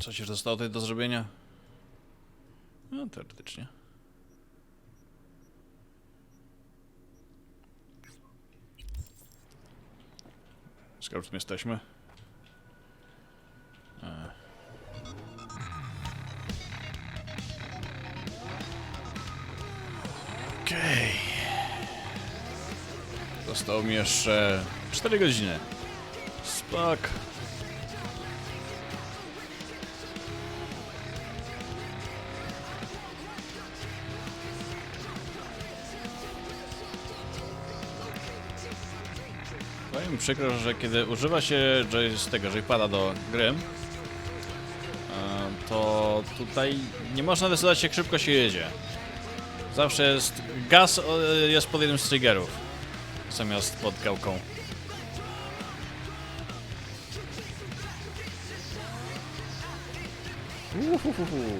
Coś jeszcze zostało tutaj do zrobienia? No, teoretycznie. Skoro jesteśmy. E. Okej. Zostało mi jeszcze 4 godziny. Spok. Mi przykro, że kiedy używa się z tego joypada do gry, e, to tutaj nie można decydować jak szybko się jedzie. Zawsze jest gaz jest pod jednym z triggerów zamiast pod gałką. Uhuhuhu.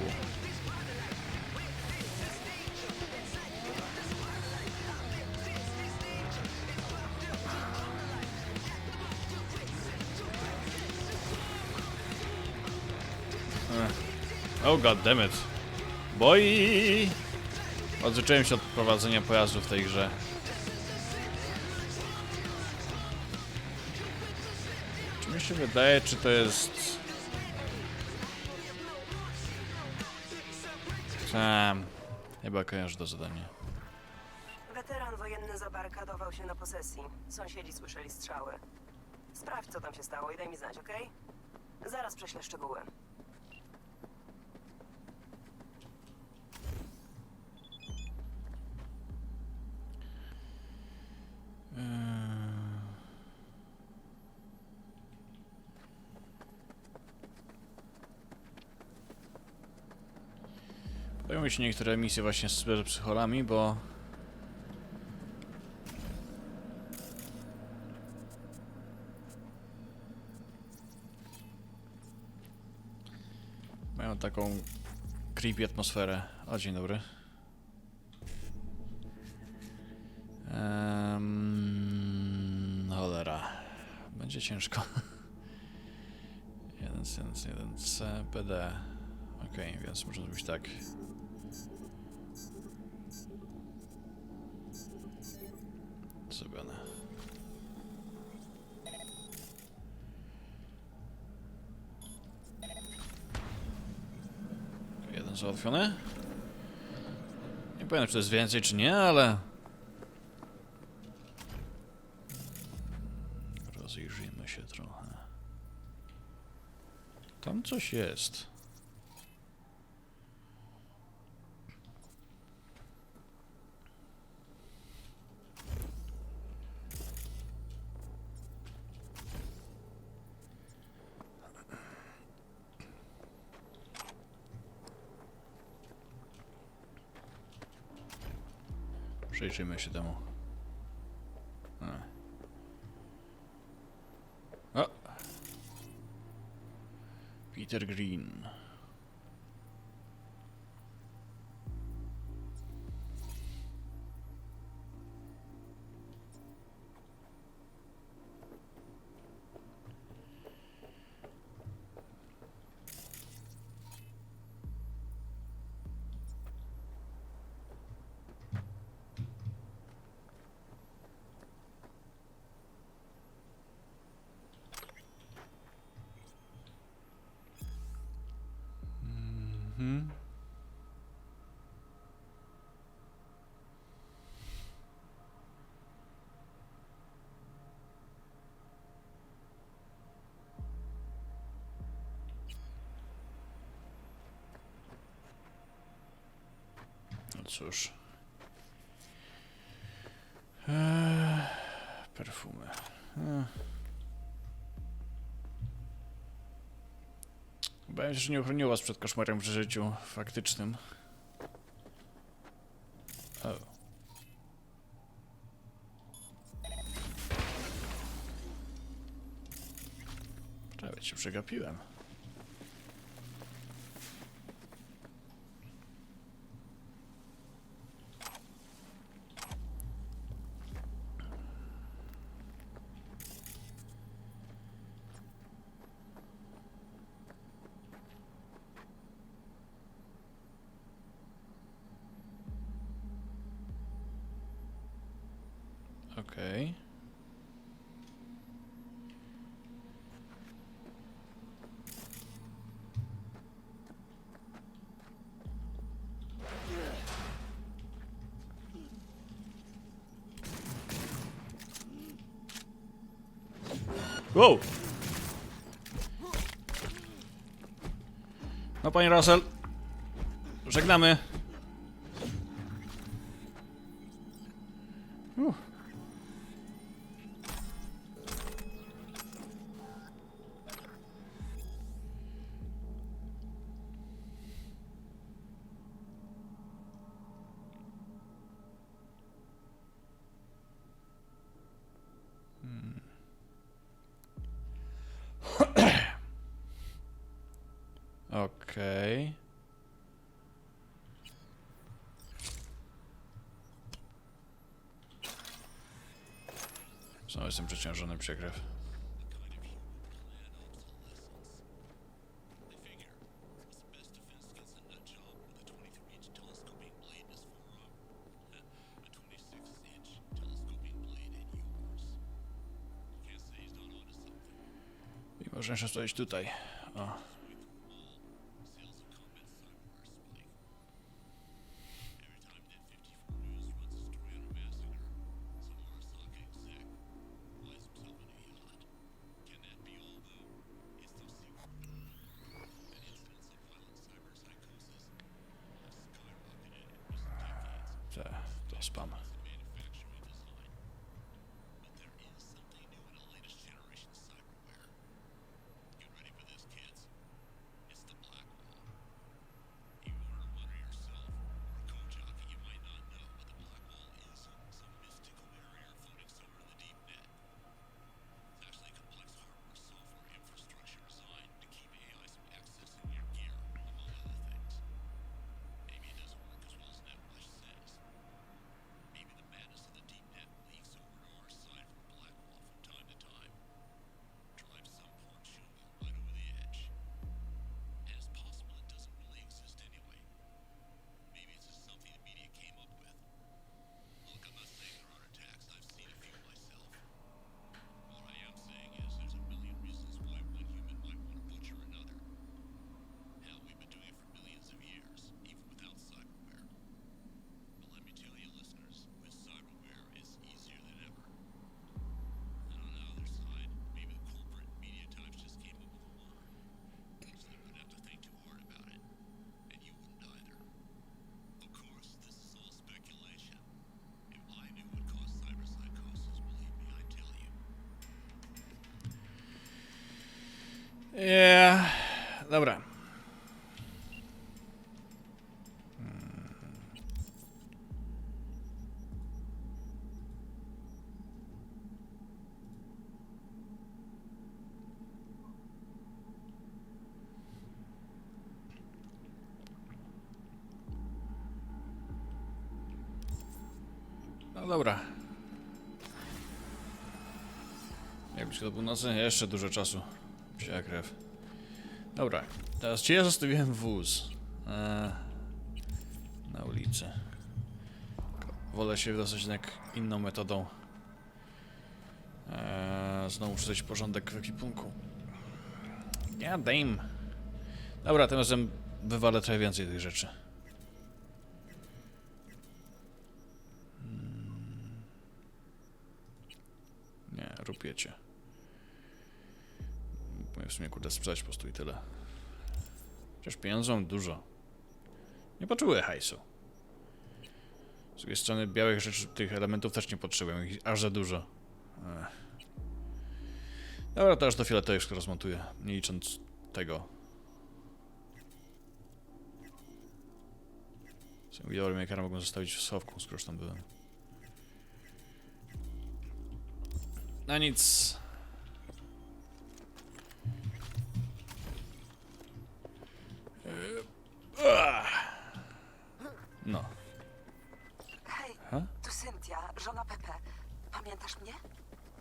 Oh god damn it. Boy! Odzwyczaiłem się od prowadzenia pojazdu w tej grze. Czy mi się wydaje, czy to jest... Sam. Chyba kojarzę to zadanie. Weteran wojenny zabarykadował się na posesji. Sąsiedzi słyszeli strzały. Sprawdź, co tam się stało i daj mi znać, okej? Zaraz prześlę szczegóły. Pojawią się niektóre misje właśnie z psycholami, bo... Mają taką creepy atmosferę. O, dzień dobry. Um, Ciężko. 1, 1, 1, C, PD. Okej, więc można zrobić tak. Zrobione. Jeden załatwiony. Nie powiem, czy to jest więcej, czy nie, ale... Rozejrzyjmy się trochę. Tam coś jest. Przyjrzyjmy się temu. Peter Green. Cóż. Eee, perfumy. Eee. Się, że nie uchroniło was przed koszmarem w życiu faktycznym. O. Prawie cię przegapiłem. Okej. Okay. Wow! No, panie Russell, żegnamy. Okej. Znowu jestem przeciążony przekrew. I można jeszcze stoić tutaj. O. Te, to spam. Yeah. Dobra. No dobra. Jakbyś to północy? Jeszcze dużo czasu. Krew. Dobra, teraz gdzie ja zostawiłem wóz? Eee, na ulicy. Wolę się dostać jednak inną metodą. Eee, znowu zrobić porządek w ekwipunku. Ja damn. Dobra, tym razem wywalę trochę więcej tych rzeczy. Hmm. Nie, rupiecie. Sumie kurde sprzedać po prostu i tyle. Chociaż pieniędzy mam dużo. Nie potrzebuję hajsu. Z drugiej strony białych rzeczy, tych elementów też nie potrzebuję, ich aż za dużo. Ech. Dobra, to aż do skoro rozmontuję, nie licząc tego. Widory Makera mogłem zostawić w schowku, skoro już tam byłem. No nic. No. Hej, Ha? tu Cynthia, żona Pepe. Pamiętasz mnie?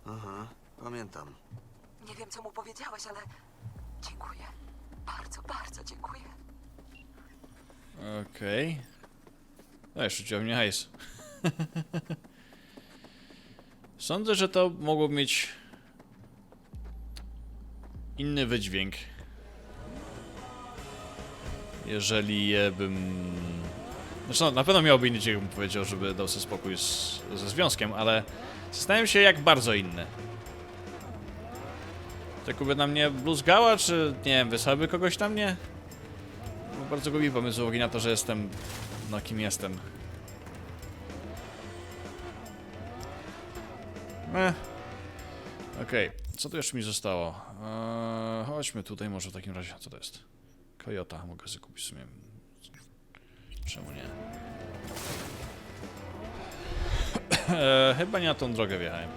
Aha, pamiętam. Nie wiem, co mu powiedziałeś, ale dziękuję. Bardzo, bardzo dziękuję. Okej. No jeszcze rzuciła mnie hajs. Sądzę, że to mogło mieć inny wydźwięk. Jeżeli bym... Zresztą no, na pewno miałoby inny dźwięk, bym powiedział, żeby dał sobie spokój z, ze związkiem, ale zastanawiam się jak bardzo inny. Tak by na mnie bluzgała, czy nie wiem, wysłaby kogoś na mnie? Bo bardzo gubi pomysł z uwagi na to, że jestem... No kim jestem. Eh. Okej, co tu jeszcze mi zostało? Eee, chodźmy tutaj może w takim razie. Co to jest? Kojota, mogę sobie kupić w sumie. Czemu nie? Eee, chyba nie na tą drogę wjechałem.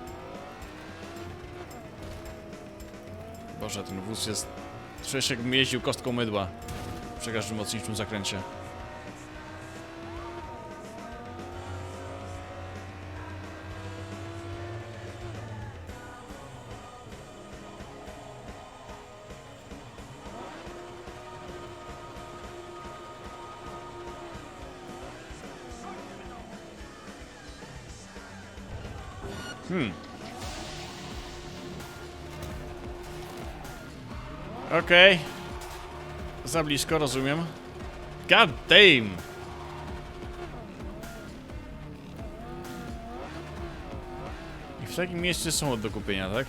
Boże, ten wóz jest... Czuję się jakbym jeździł kostką mydła. Przy każdym mocniejszym zakręcie. Okej. Za blisko, rozumiem. God damn! I w takim miejscu są do kupienia, tak?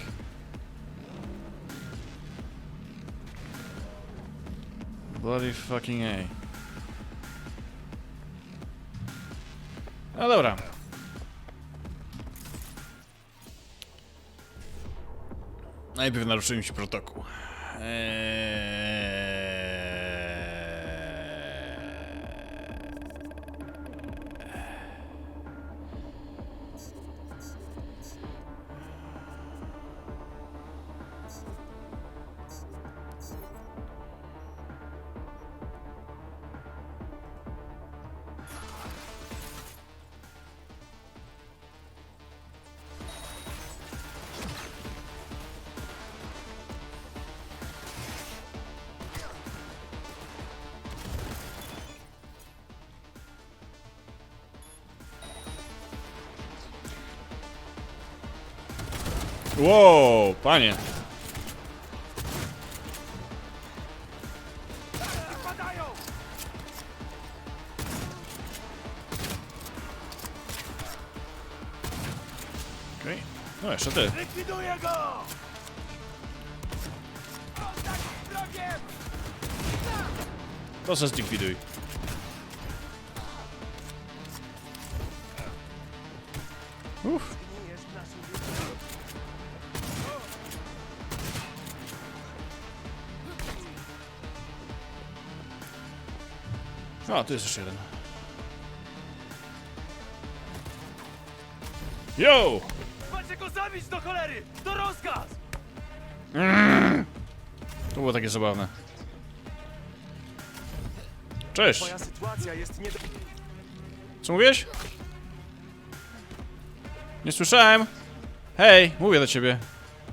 Bloody fucking A. No dobra. Najpierw naruszyłem ci protokół. Eee... Wow, panie. Okej. No jeszcze ty. Likwiduję go! To se zlikwiduj. Uff. A, tu jest jeszcze jeden. Yo! Macie go zabić do cholery! To rozkaz! To było takie zabawne. Cześć! Moja sytuacja jest nie do... Co mówisz? Nie słyszałem! Hej, mówię do ciebie.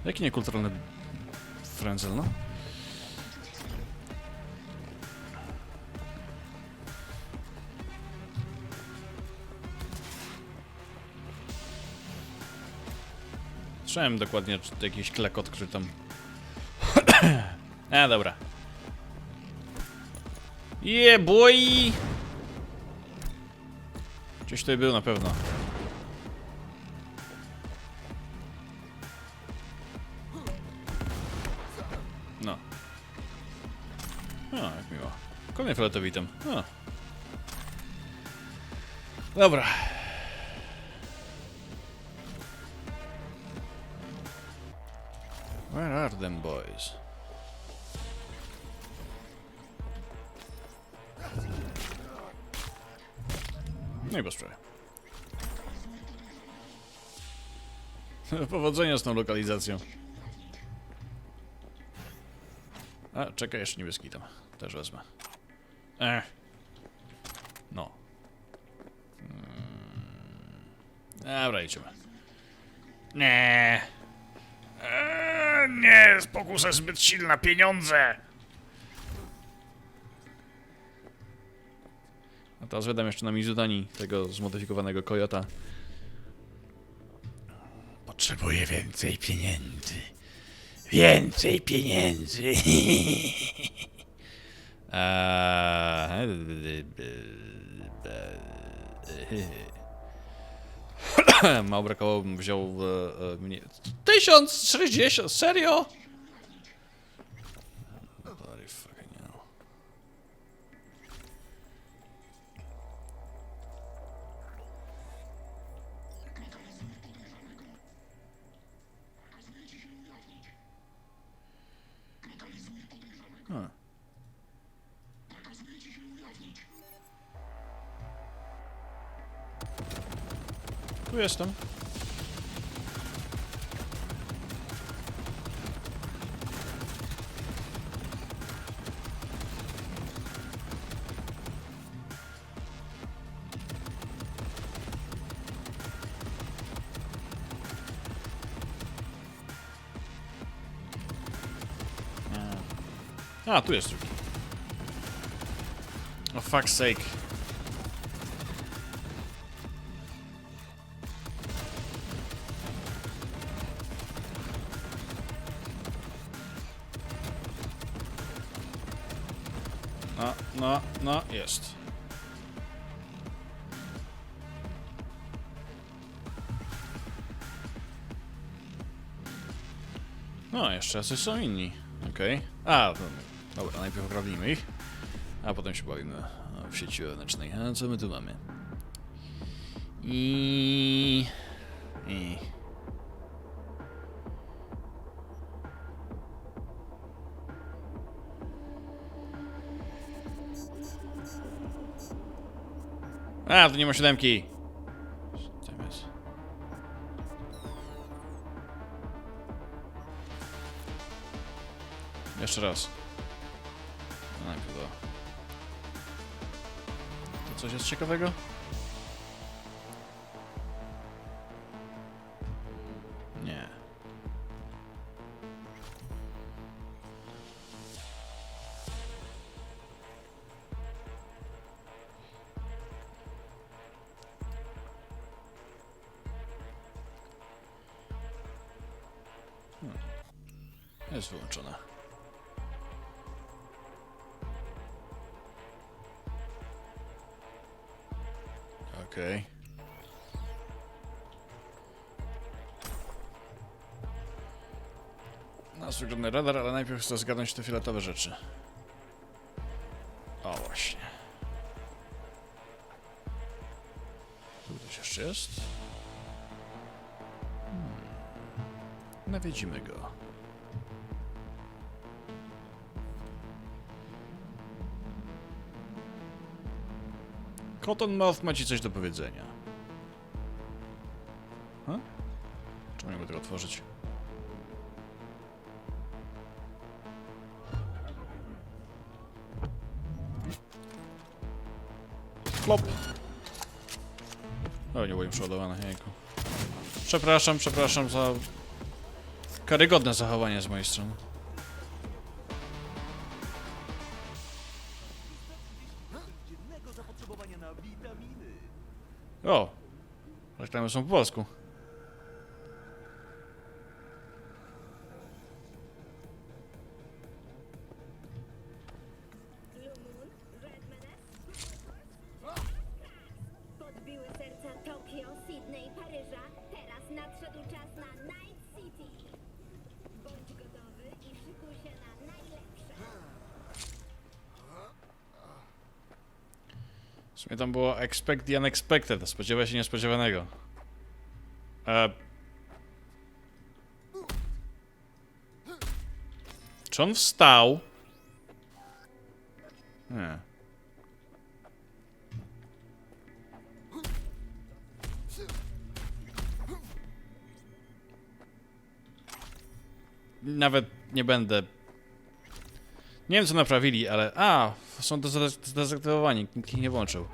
Jaki niekulturalny frędzel, no? Słyszałem dokładnie, czy jakiś klekot, który tam... A, dobra. Yeah, boy! Gdzieś tutaj był na pewno. No. O, jak miło. Kolejny fioletowitem. O. Dobra. Where are them boys? No i bez sprawy. Powodzenia z tą lokalizacją. A, czekaj, jeszcze niebieski tam. Też wezmę. Ech. No. Hmm. Dobra, idziemy. Nie. Eee, nie, pokusa zbyt silna, pieniądze. A teraz wydam jeszcze na Mizutani tego zmodyfikowanego Kojota. Potrzebuję więcej pieniędzy. Więcej pieniędzy. Mało brakowało, bym wziął e, e, mnie. 1060, serio? Jestem. Nie. A, tu jest drugi. Oh fuck's sake. No, no, jest. No, jeszcze jacyś są inni. Okej. A, no, dobra, najpierw okradnijmy ich, a potem się bawimy w sieci wewnętrznej. A co my tu mamy? I... I... A, tu nie ma siódemki. Jeszcze raz. No, najpierw to. To coś jest ciekawego? Nas wygląda radar, ale najpierw chcę zgadnąć te fioletowe rzeczy. O, właśnie. Tu ktoś jeszcze jest? Hmm. Nawiedzimy go. Cottonmouth ma ci coś do powiedzenia. Ha? Czemu nie mogę tego otworzyć? Klop. O, nie byłem przeładowane, jejku. Przepraszam, przepraszam za karygodne zachowanie z mojej strony. O! Reklamy są po polsku. Było expect the unexpected, spodziewa się niespodziewanego. E... Czy on wstał? Nie. Nawet nie będę. Nie wiem co naprawili, ale. A! Są dezak- zdezaktywowani, nikt ich nie włączył.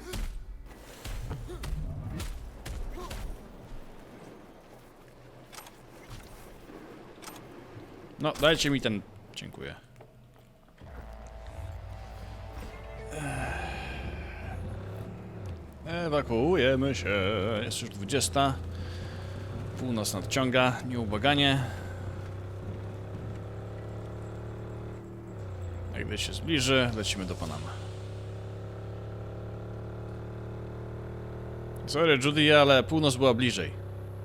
No, dajcie mi ten. Dziękuję. Ewakuujemy się. Jest już 20. Północ nadciąga, nieubaganie. A gdy się zbliży, lecimy do Panama. Sorry, Judy, ale północ była bliżej.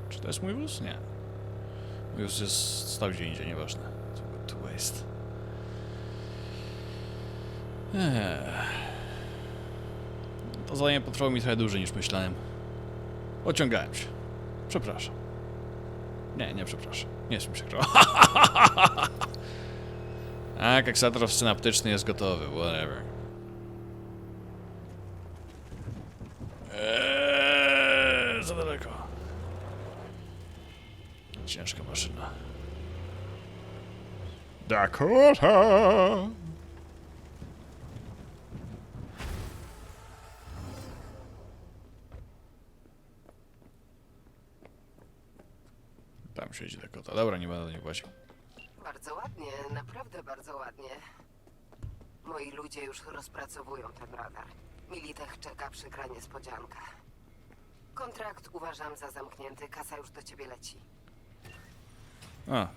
Czy to jest mój wóz? Nie. Wóz jest stał gdzie indziej, nieważne. To, waste. Ech. To zadanie potrwało mi trochę dłużej niż myślałem. Ociągałem się. Przepraszam. Nie, nie przepraszam. Nie jest mi przykro. Tak, aksator synaptyczny jest gotowy, whatever. Eee, za daleko. Ciężka maszyna. Dakota! Tam siedzi Dakota. Dobra, nie będę do niej właził. Bardzo ładnie, naprawdę bardzo ładnie. Moi ludzie już rozpracowują ten radar. Militech czeka przykra niespodzianka. Kontrakt uważam za zamknięty, kasa już do ciebie leci. A.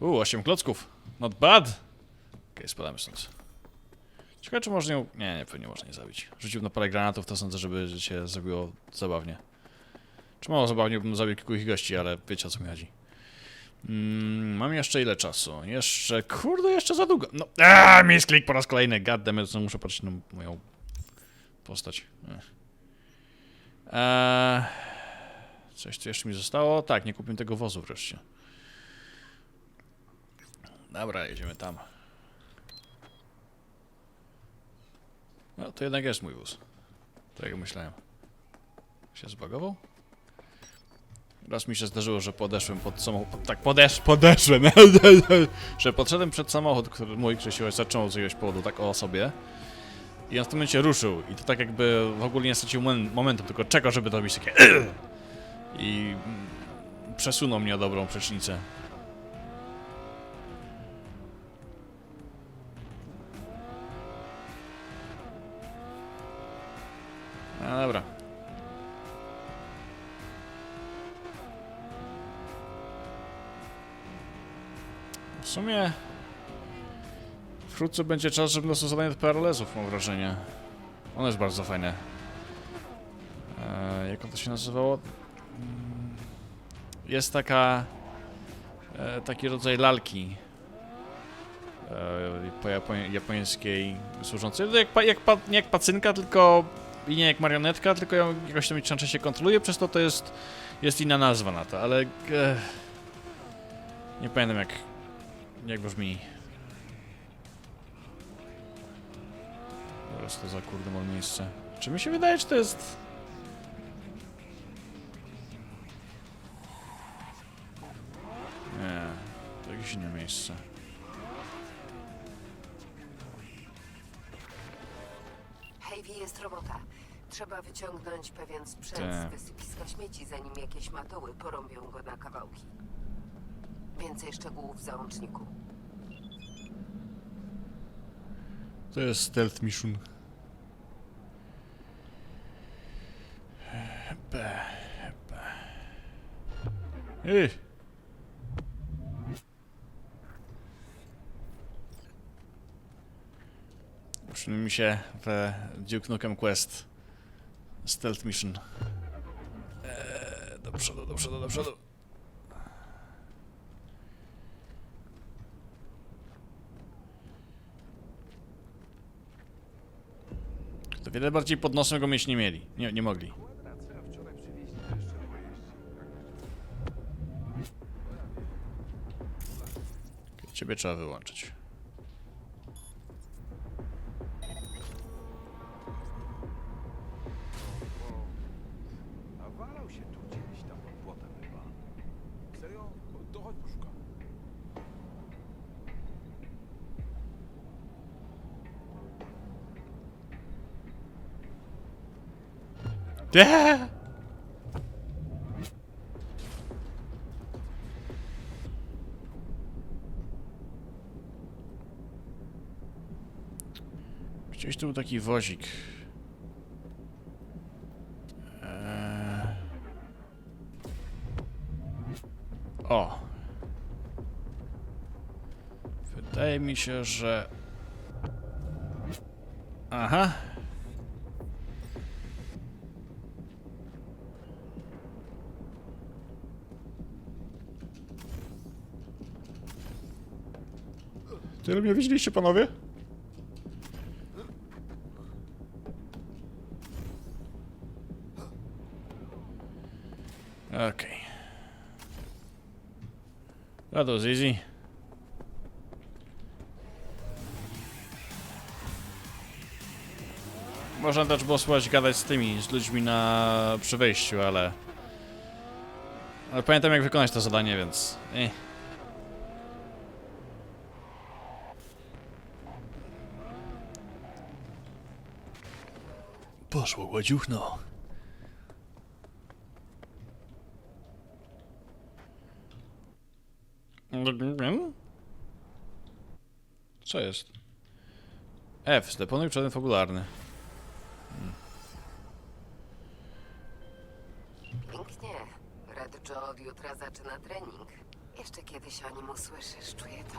U, 8 klocków. Not bad. Okej, okay, spadamy stąd. Ciekawe, czy można ją... Nie, nie, pewnie można nie zabić. Rzucił na parę granatów, to sądzę, żeby się zrobiło zabawnie. Czy mało zabawnie, bym zabił kilku ich gości, ale wiecie o co mi chodzi. Mm, mam jeszcze ile czasu? Jeszcze... Kurde, jeszcze za długo. No... Aaa, misklik po raz kolejny. Goddammit, to muszę patrzeć na moją postać. Eee... Coś tu jeszcze mi zostało? Tak, nie kupiłem tego wozu wreszcie. Dobra, jedziemy tam. No, to jednak jest mój wóz. Tak jak myślałem. Się zbagował? Raz mi się zdarzyło, że podeszłem pod samochód. Tak, podesz, podeszłem. że podszedłem przed samochód, który mój Krzysiu zaczął z jakiegoś powodu, tak o sobie. I on w tym momencie ruszył. I to tak jakby w ogóle nie stracił momen- momentu, tylko czekał, żeby to robić takie. I przesunął mnie o dobrą przecznicę. No dobra. W sumie wkrótce będzie czas, żeby dostał zadanie do paralezów, mam wrażenie. Ono jest bardzo fajne. Eee, jak on to się nazywało? Mm, Jest taka... E, taki rodzaj lalki. E, po japoń, japońskiej służącej. Jak, pa, jak, pa, nie jak pacynka, tylko i nie jak marionetka, tylko ją jakoś tam często się kontroluje, przez to to jest, jest inna nazwa na to, ale e, nie pamiętam jak, jak brzmi. Teraz to za kurde mam miejsce. Czy mi się wydaje, czy to jest... jakieś inne miejsce. Heavy jest robota. Trzeba wyciągnąć pewien sprzęt Tak. z wysypiska śmieci, zanim jakieś matoły porąbią go na kawałki. Więcej szczegółów w załączniku. To jest stealth mission. Be, be. Ej! Mi się w Duke Nukem Quest Stealth Mission. Eee, do przodu, do przodu, do przodu. To wiele bardziej pod nosem go mieć nie mieli. Nie, nie mogli. Ciebie trzeba wyłączyć. Eee! Gdzieś tu był taki wozik. Eee... O! Wydaje mi się, że... Aha! Tyle mnie widzieliście, panowie? Okay. That was easy. Można też było gadać z tymi, z ludźmi na przy wejściu, ale... Ale pamiętam jak wykonać to zadanie, więc... Eh. Poszło gładziuchno. Co jest? F. Zdeponuj przedmiot fabularny. Pięknie. Red Joe od jutra zaczyna trening. Jeszcze kiedyś o nim usłyszysz, czuję to.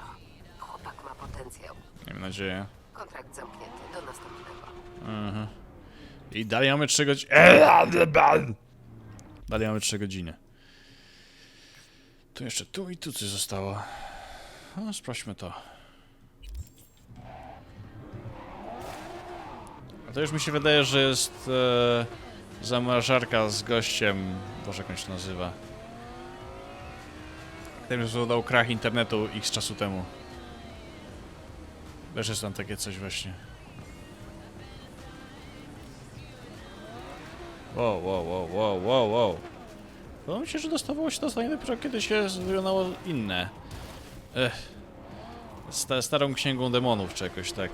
Chłopak ma potencjał. Miejmy nadzieję. Kontrakt zamknięty do następnego. Mhm. I dalej mamy 3 godziny. Dalej mamy 3 godziny. Tu jeszcze tu i tu coś zostało. No, sprawdźmy to. A to już mi się wydaje, że jest e, zamrażarka z gościem. Boże, jak on się nazywa. Ten, że dał krach internetu x czasu temu. Też jest tam takie coś właśnie. Wow, wow, wow, wow, wow, wow. Wydawało mi się, że dostawało się to zdanie dopiero kiedy się wyglądało inne. Ech. Sta starą księgą demonów czy jakoś tak.